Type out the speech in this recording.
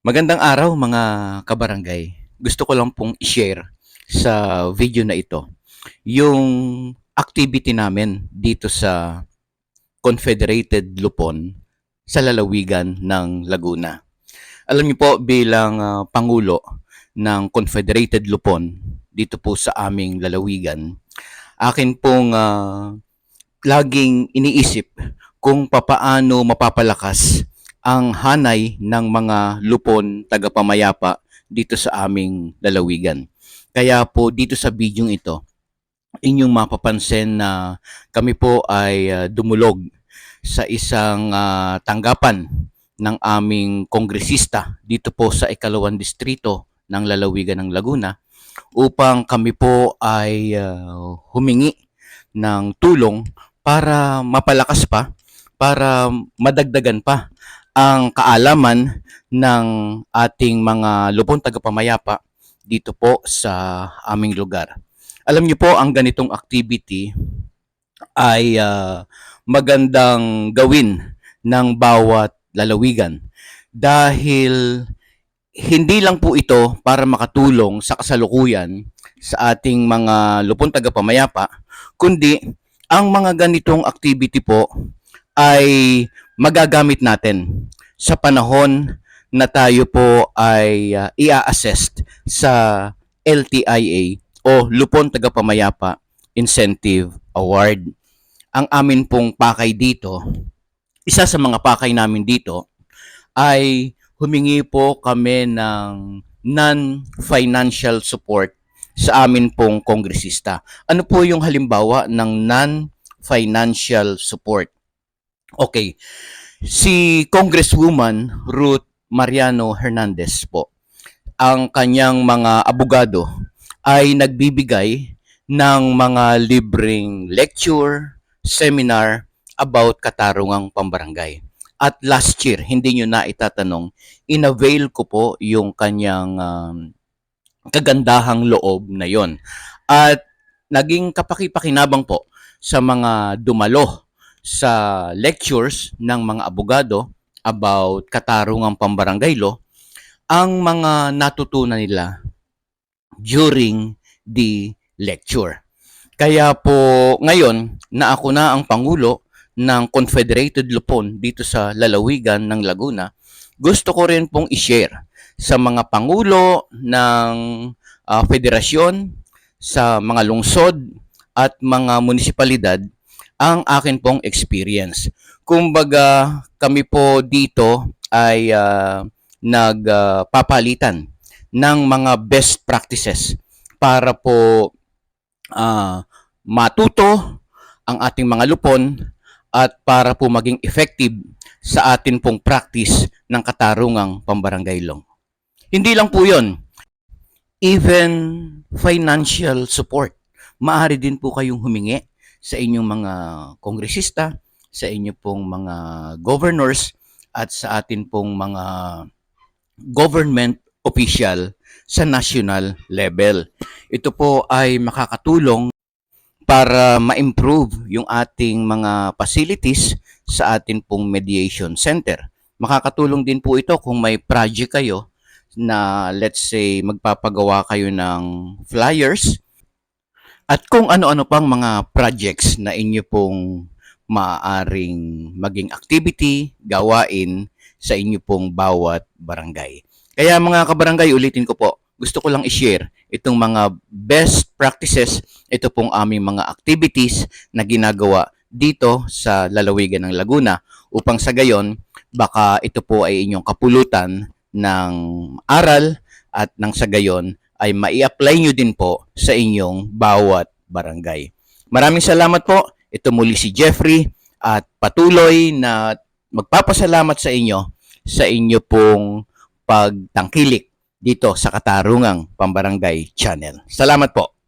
Magandang araw mga kabarangay. Gusto ko lang pong i-share sa video na ito yung activity namin dito sa Confederated Lupon sa lalawigan ng Laguna. Alam niyo po bilang ah, pangulo ng Confederated Lupon dito po sa aming lalawigan, akin pong ah, laging iniisip kung papaano mapapalakas ang hanay ng mga lupon tagapamayapa dito sa aming lalawigan. Kaya po dito sa video ito, inyong mapapansin na kami po ay ah, dumulog sa isang ah, tanggapan ng aming kongresista dito po sa ikalawang distrito ng lalawigan ng Laguna upang kami po ay ah, humingi ng tulong para mapalakas pa, para madagdagan pa ang kaalaman ng ating mga lupon tagapamayapa dito po sa aming lugar. Alam niyo po, ang ganitong activity ay ah, magandang gawin ng bawat lalawigan dahil hindi lang po ito para makatulong sa kasalukuyan sa ating mga lupon tagapamayapa, kundi ang mga ganitong activity po ay magagamit natin sa panahon na tayo po ay uh, i-assess sa LTIA o Lupon Tagapamayapa Incentive Award. Ang amin pong pakay dito, isa sa mga pakay namin dito ay humingi po kami ng non-financial support sa amin pong kongresista. Ano po yung halimbawa ng non-financial support? Okay. Si Congresswoman Ruth Mariano Hernandez po, ang kanyang mga abogado ay nagbibigay ng mga libreng lecture, seminar about katarungang pambarangay. At last year, hindi nyo na itatanong, inavail ko po yung kanyang um, kagandahang loob na yon. At naging kapakipakinabang po sa mga dumalo sa lectures ng mga abogado about katarungang pambarangay law, ang mga natutunan nila during the lecture. Kaya po ngayon na ako na ang pangulo ng Confederated Lupon dito sa lalawigan ng Laguna, gusto ko rin pong i-share sa mga pangulo ng ah, federasyon, sa mga lungsod at mga munisipalidad ang akin pong experience. Kumbaga, kami po dito ay ah, nagpapalitan ng mga best practices para po ah, matuto ang ating mga lupon at para po maging effective sa atin pong practice ng katarungang pambarangay law. Hindi lang po yon, even financial support. Maaari din po kayong humingi sa inyong mga kongresista, sa inyo pong mga governors, at sa atin pong mga government official sa national level. Ito po ay makakatulong para ma-improve yung ating mga facilities sa atin pong mediation center. Makakatulong din po ito kung may project kayo na let's say magpapagawa kayo ng flyers at kung ano-ano pang mga projects na inyo pong maaaring maging activity, gawain sa inyo pong bawat barangay. Kaya mga kabarangay, ulitin ko po, gusto ko lang i-share itong mga best practices, ito pong aming mga activities na ginagawa dito sa lalawigan ng Laguna upang sa gayon, baka ito po ay inyong kapulutan ng aral at nang sa gayon ay mai-apply nyo din po sa inyong bawat barangay. Maraming salamat po. Ito muli si Jeffrey at patuloy na magpapasalamat sa inyo sa inyo pong pagtangkilik dito sa Katarungang Pambarangay Channel. Salamat po.